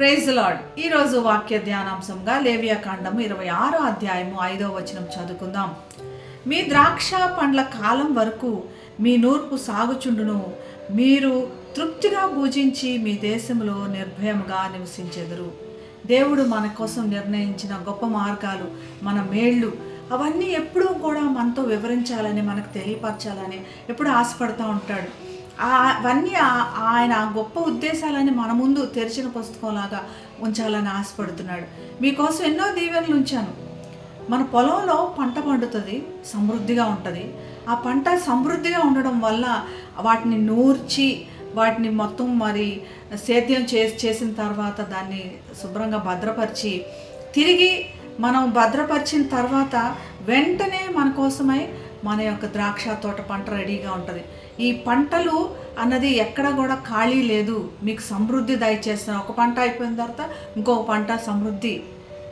Praise lord. ఈరోజు వాక్య ధ్యానాంశంగా లేవియా కాండము ఇరవై ఆరో అధ్యాయము ఐదో వచనం చదువుకుందాం. మీ ద్రాక్ష పండ్ల కాలం వరకు మీ నూర్పు సాగుచుండును. మీరు తృప్తిగా పూజించి మీ దేశంలో నిర్భయముగా నివసించెదరు. దేవుడు మన కోసం నిర్ణయించిన గొప్ప మార్గాలు మన మేళ్ళు అవన్నీ ఎప్పుడూ కూడా మనతో వివరించాలని మనకు తెలియపరచాలని ఎప్పుడు ఆశపడుతూ ఉంటాడు. ఆ- అవన్నీ ఆ- ఆయన గొప్ప ఉద్దేశాలని మన ముందు తెరిచిన పుస్తకంలాగా ఉంచాలని ఆశపడుతున్నాడు. మీకోసం ఎన్నో దీవెనలు ఉంచాను. మన పొలంలో పంట పండుతుంది సమృద్ధిగా ఉంటుంది. ఆ పంట సమృద్ధిగా ఉండడం వల్ల వాటిని నూర్చి వాటిని మొత్తం మరి సేద్యం చేసి చేసిన తర్వాత దాన్ని శుభ్రంగా భద్రపరిచి తిరిగి మనం భద్రపరిచిన తర్వాత వెంటనే మన కోసమై మన యొక్క ద్రాక్ష తోట పంట రెడీగా ఉంటుంది. ఈ పంటలు అన్నది ఎక్కడ కూడా ఖాళీ లేదు. మీకు సమృద్ధి దయచేస్తాను ఒక పంట అయిపోయిన తర్వాత ఇంకొక పంట సమృద్ధి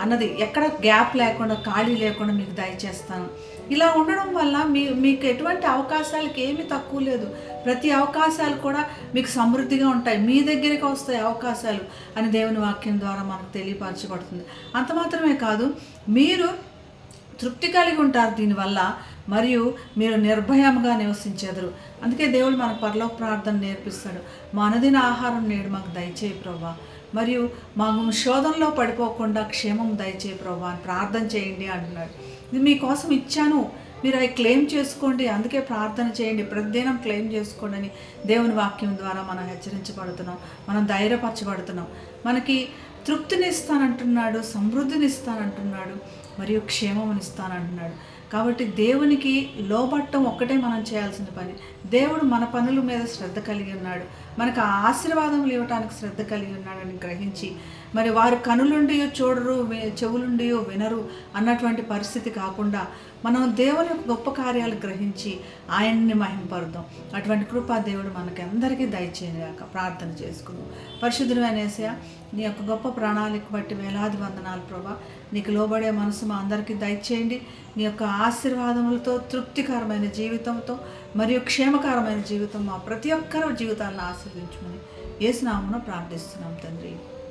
అన్నది ఎక్కడ గ్యాప్ లేకుండా ఖాళీ లేకుండా మీకు దయచేస్తాను. ఇలా ఉండడం వల్ల మీ మీకు ఎటువంటి అవకాశాలకి ఏమీ తక్కువ లేదు. ప్రతి అవకాశాలు కూడా మీకు సమృద్ధిగా ఉంటాయి. మీ దగ్గరికి వస్తాయి అవకాశాలు అని దేవుని వాక్యం ద్వారా మనకు తెలియపరచబడుతుంది. అంత మాత్రమే కాదు మీరు తృప్తి కలిగి ఉంటారు దీనివల్ల మరియు మీరు నిర్భయంగా నివసించెదరు. అందుకే దేవుడు మన పరలోక ప్రార్థన నేర్పిస్తాడు. మా ఆహారం నేడు మాకు దయచేయి ప్రభా. మరియు మాకు శోధనలో పడిపోకుండా క్షేమం దయచే ప్రభా అని ప్రార్థన చేయండి అంటున్నాడు. ఇది మీకోసం ఇచ్చాను. మీరు అవి క్లెయిమ్ చేసుకోండి. అందుకే ప్రార్థన చేయండి. ప్రతిదినం క్లెయిమ్ చేసుకోండి అని దేవుని వాక్యం ద్వారా మనం హెచ్చరించబడుతున్నాం. మనం ధైర్యపరచబడుతున్నాం. మనకి తృప్తినిస్తానంటున్నాడు సమృద్ధినిస్తానంటున్నాడు మరియు క్షేమమునిస్తానంటున్నాడు కాబట్టి దేవునికి లోబట్టం ఒక్కటే మనం చేయాల్సిన పని. దేవుడు మన పనుల మీద శ్రద్ధ కలిగి ఉన్నాడు. మనకు ఆ ఆశీర్వాదములు ఇవ్వటానికి శ్రద్ధ కలిగి ఉన్నాడని గ్రహించి మరి వారు కనులుండియో చూడరు చెవులుండియో వినరు అన్నటువంటి పరిస్థితి కాకుండా మనం దేవుని గొప్ప కార్యాలు గ్రహించి ఆయన్ని మహింపరుద్దాం. అటువంటి కృపా దేవుడు మనకి అందరికీ దయచేయగాక ప్రార్థన చేసుకుందాం. పరిశుద్ధుడు అనేసయ నీ యొక్క గొప్ప ప్రణాళిక బట్టి వేలాది వందనాలు ప్రభా. నీకు లోబడే మనసు మా అందరికీ దయచేయండి. నీ యొక్క ఆశీర్వాదములతో తృప్తికరమైన జీవితంతో మరియు క్షేమకరమైన జీవితం మా ప్రతి ఒక్కరి జీవితాలను ఆశీర్వించమని ఏసునామను ప్రార్థిస్తున్నాం తండ్రి.